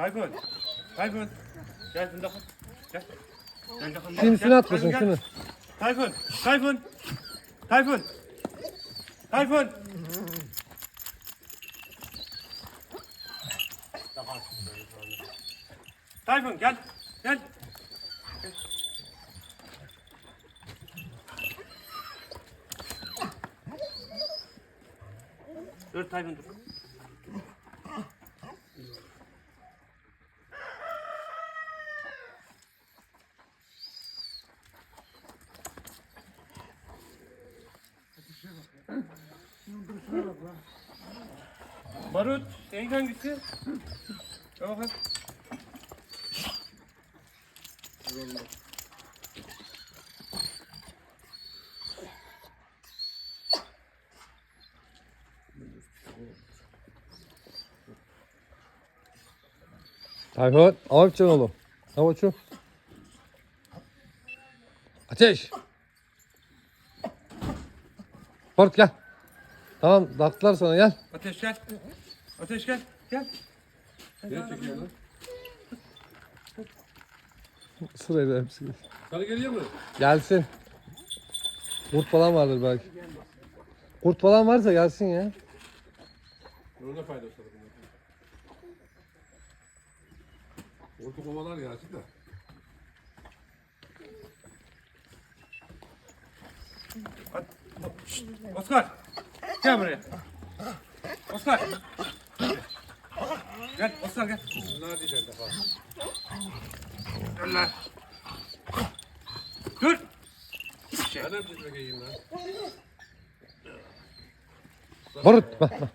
Tayfun. Tayfun. Gel şunu dokun. Gel. Gel dokun. Şunun üstüne Gel. atmasın Tayfun, gel. şunu. Tayfun. Tayfun. Tayfun. Tayfun. Tayfun gel. Gel. Dur Tayfun dur. Barut, senin hangisi? Gel bakalım. Tayfun, ne yapacaksın oğlum? Ne yapıyorsun? Ateş. Bort gel. Tamam, daktılar sana gel. Ateş gel. Ateş gel. Gel. Ne çekiyor lan? Sırayla hepsi. Sarı geliyor mu? Gelsin. Kurt falan vardır belki. Kurt falan varsa gelsin ya. Orada faydası var. Orta kovalar gelsin de. Oscar. Gel buraya. Oscar. Gel Oscar gel. Bunlar diyeceğim de falan. Gel lan. Dur. Ben hep dizime giyeyim lan. Barut. Bak, bak.